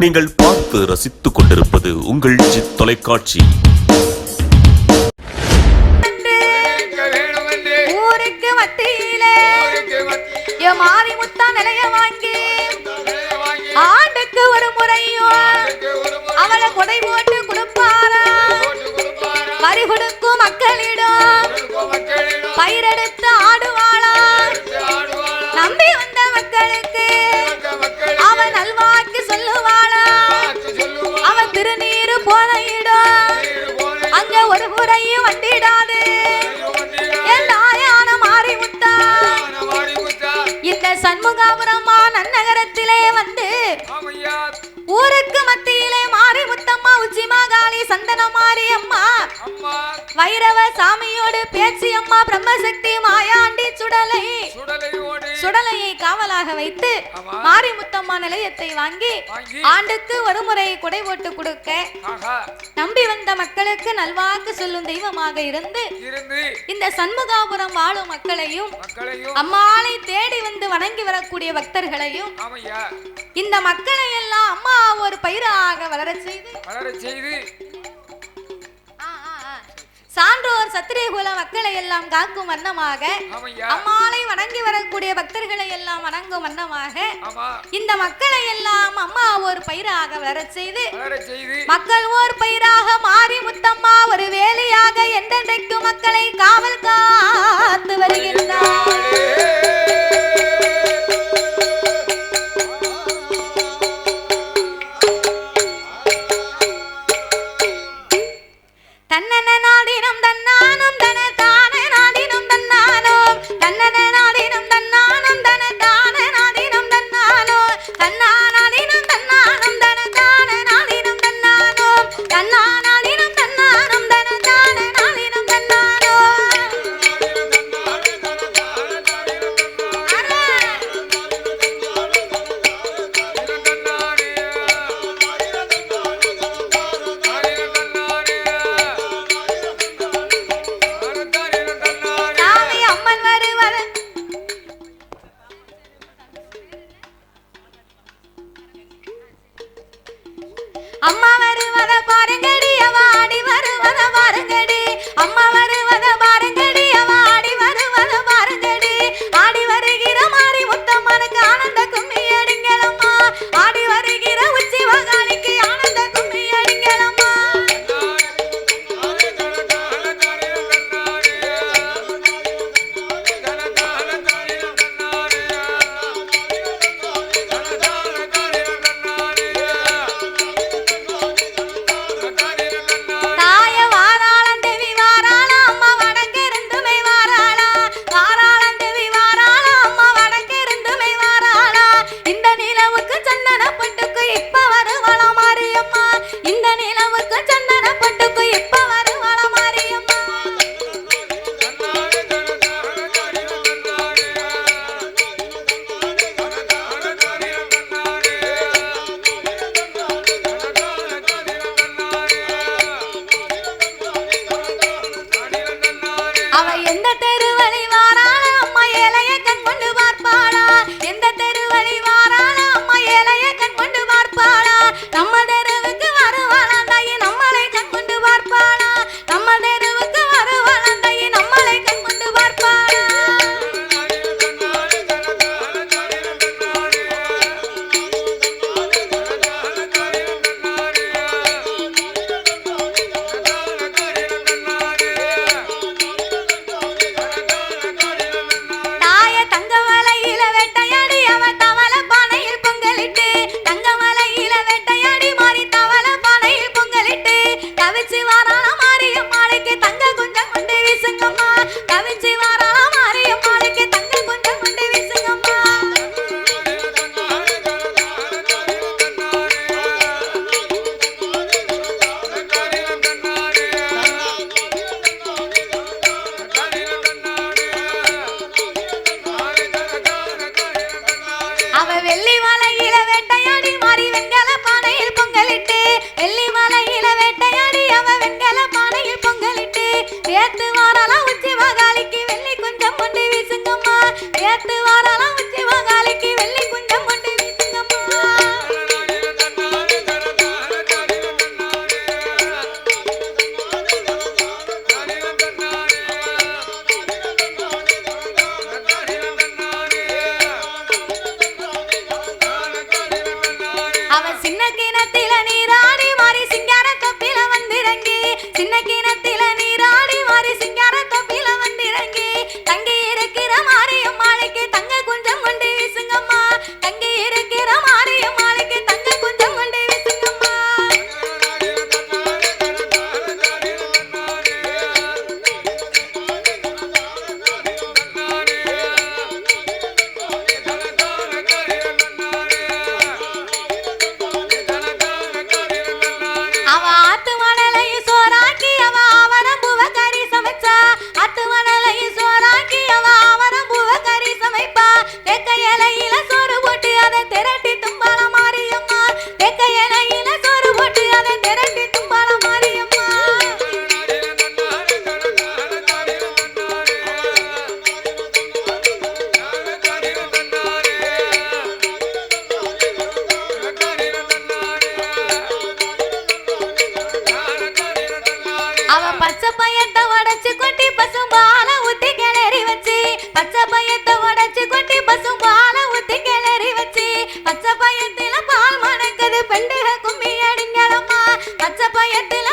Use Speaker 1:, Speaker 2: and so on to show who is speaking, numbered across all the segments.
Speaker 1: நீங்கள் பார்த்து ரசித்துக் கொண்டிருப்பது உங்கள் ஜித் தொலைக்காட்சி.
Speaker 2: ஊருக்கு மத்தியிலே என் மாரிமுத்தா நிலைய வாங்கி. ஆண்டுக்கு ஒரு முறையும்
Speaker 3: ஆளுக்கு ஒரு முறை
Speaker 2: அவளை கொடை போட்டு கொடுப்பாரா? வரி கொடுக்கும் மக்களிடம். பயிரெடுத்து ஆடுவாளா?
Speaker 3: எடுத்து ஆடுவாளா?
Speaker 2: நம்பி வந்த மக்களுக்கு அவன் நல்வாக்கு சொல்லுவாளா? அவன் திருநீரு போல இடம் அங்க ஒரு முறையும் வண்டிடாது. என் தாயான மாரிமுத்தா.
Speaker 3: ஆன மாடி முத்தா.
Speaker 2: இந்த சண்முகாபுரமா நன்னகரத்திலே வந்து ஊருக்கு மத்தியிலே மாறி முத்தம்மா உச்சி மாகாளி சந்தன மாரி அம்மா வைரவ சாமியோடு பேச்சி அம்மா பிரம்மசக்தி மாயாண்டி சுடலை. சுடலையை காவலாக வைத்து. மாரி முத்தம்மா நிலையத்தை வாங்கி ஆண்டுக்கு ஒரு முறை குடை போட்டு கொடுக்க நம்பி வந்த மக்களுக்கு நல்வாக்கு சொல்லும் தெய்வமாக இருந்து இந்த சண்முகாபுரம் வாழும் மக்களையும் அம்மாளை தேடி வந்து வணங்கி வரக்கூடிய பக்தர்களையும் இந்த மக்களை எல்லாம் அம்மா ஒரு பயிராக வளரச் செய்து சத்திரியகுல மக்களை எல்லாம் காக்கும் வண்ணமாக அம்மாளை வணங்கி வரக்கூடிய பக்தர்களை எல்லாம் வணங்கும் வண்ணமாக இந்த மக்களை எல்லாம் அம்மா ஒரு பயிராக வளரச் செய்து மக்கள் ஓர் பயிராக மாறி முத்தம்மா ஒரு வேலியாக என்றென்றைக்கும் மக்களை காவல் காத்து வருகின்றார். தன்னானோம் பெண்டுக கும்மி அடிங்கலம்மா பச்சை பயத்துல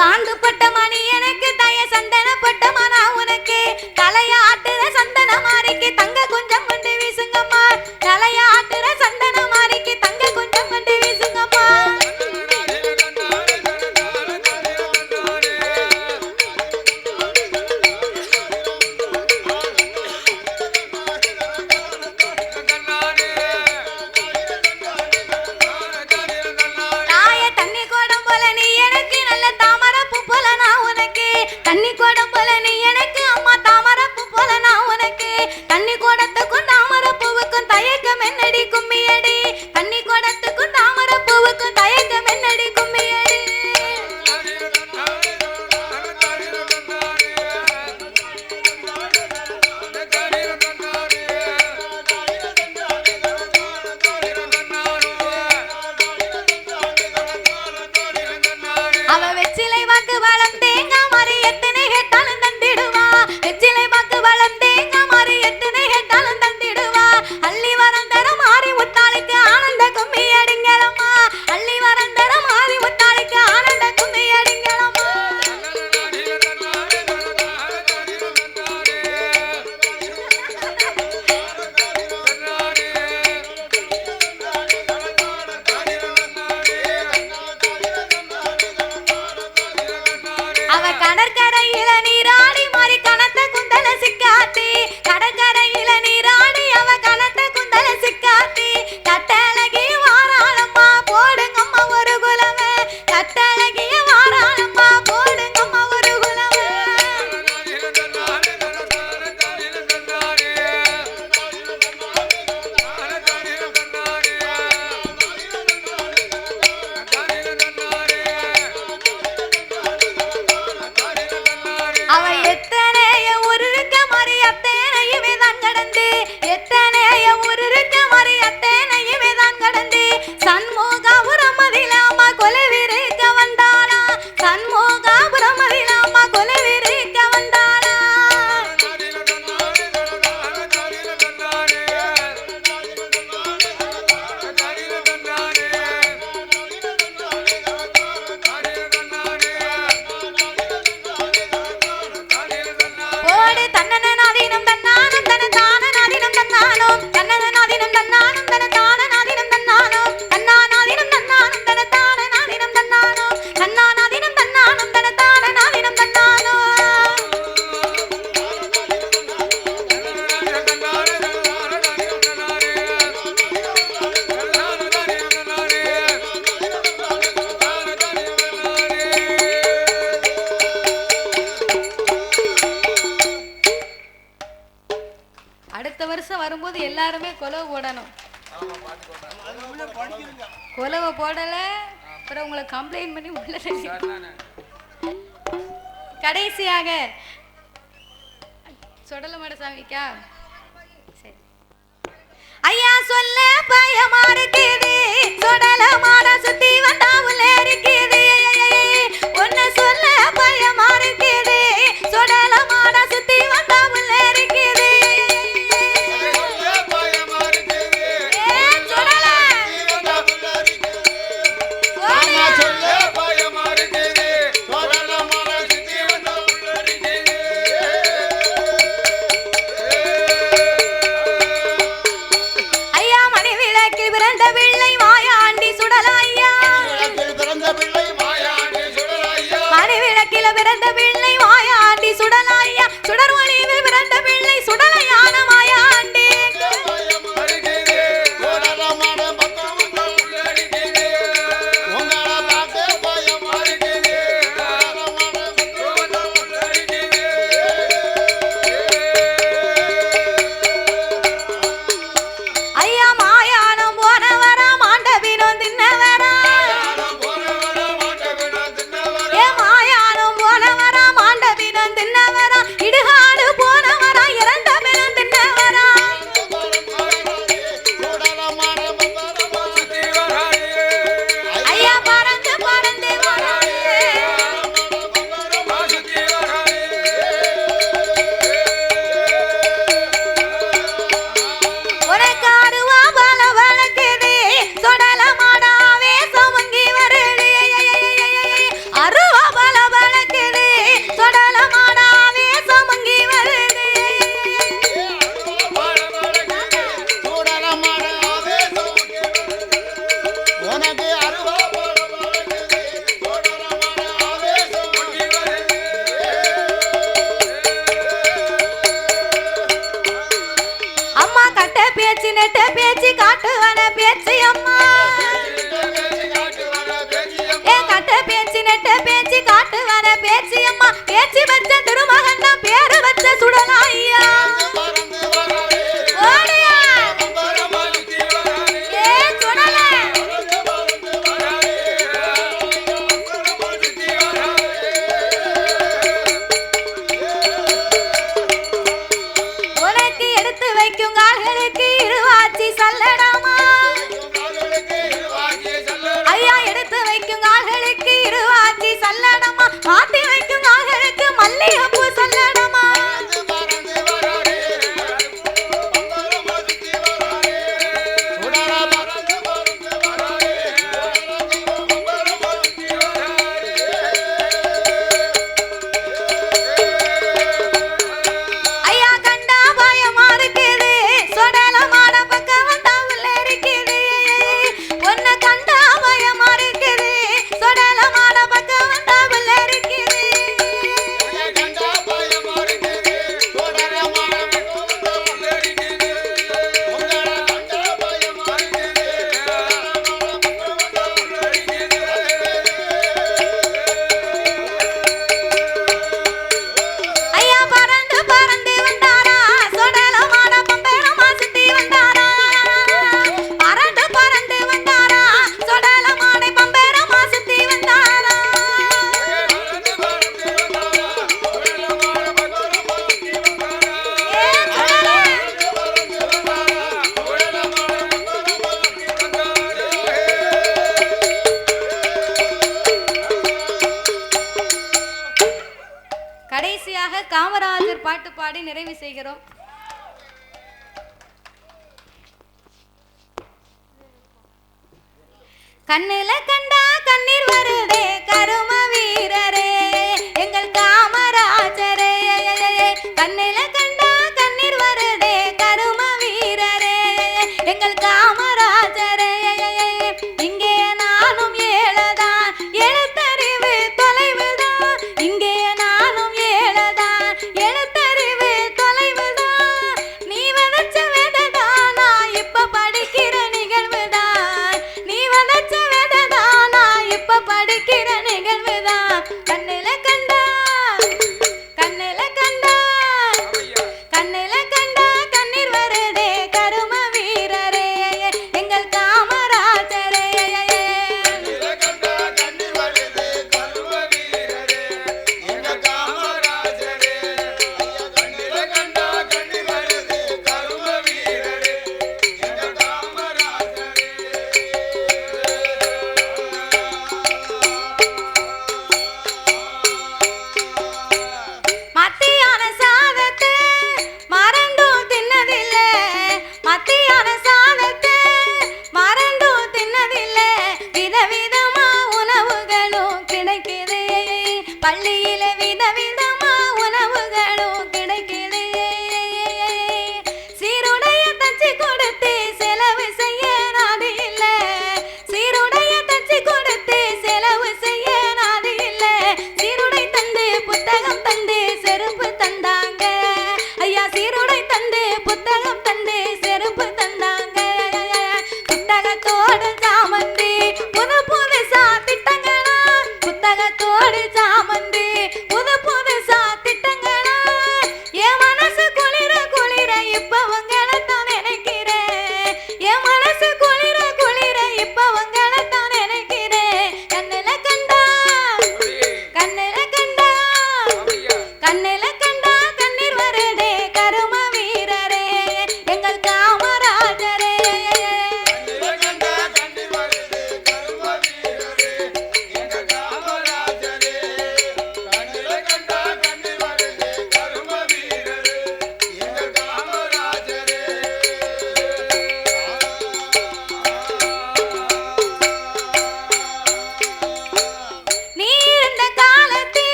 Speaker 2: பாங்கு எனக்கு தய சந்தன பட்டமா நான் உனக்கு. தலையாட்டுற தங்க கொஞ்சம் கொண்டு வீசுங்க கடைசியாக. சொடலமட சாமிக்கா.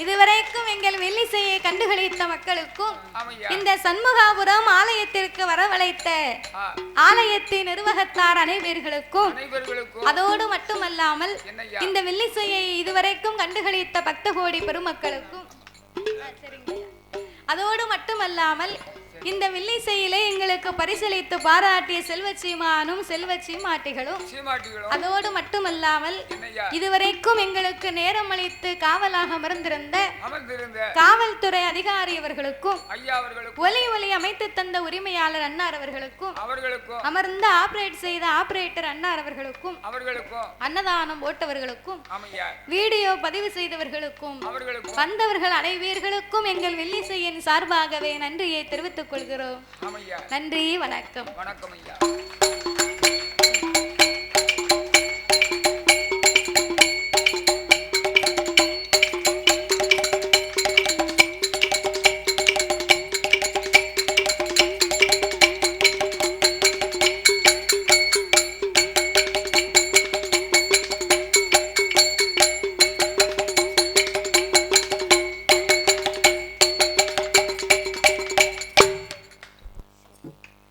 Speaker 2: இதுவரைக்கும் எங்கள் வெள்ளிசையை கண்டுகளித்த மக்களுக்கும் இந்த சண்முகாபுரம் ஆலயத்திற்கு வரவழைத்த ஆலயத்தின் நிர்வாகத்தார் அனைவர்களுக்கும் அதோடு மட்டுமல்லாமல் இந்த வெள்ளிசையை இதுவரைக்கும் கண்டுகளித்த பத்து கோடி பெருமக்களுக்கும் அதோடு மட்டுமல்லாமல் இந்த வில்லிசையிலே எங்களுக்கு பரிசளித்து பாராட்டிய செல்வச்சீமானும் செல்வச்சீமாட்டிகளும்.
Speaker 3: சீமாட்டிகளும்.
Speaker 2: அதோடு மட்டுமல்லாமல் இதுவரைக்கும் எங்களுக்கு நேரம் அளித்து காவலாக அமர்ந்திருந்த காவல்துறை அதிகாரி அவர்களுக்கும் ஒலி ஒலி அமைத்து தந்த உரிமையாளர் அன்னார் அவர்களுக்கும் அமர்ந்து ஆபரேட் செய்த ஆபரேட்டர் அன்னார் அவர்களுக்கும் அன்னதானம் போட்டவர்களுக்கும்
Speaker 3: ஆமையா?
Speaker 2: வீடியோ பதிவு செய்தவர்களுக்கும் வந்தவர்கள் அனைவர்களுக்கும் எங்கள் வில்லிசையின் சார்பாகவே நன்றியை தெரிவித்துக் கொள்கிறோம். நன்றி வணக்கம்.
Speaker 3: வணக்கம் ஐயா.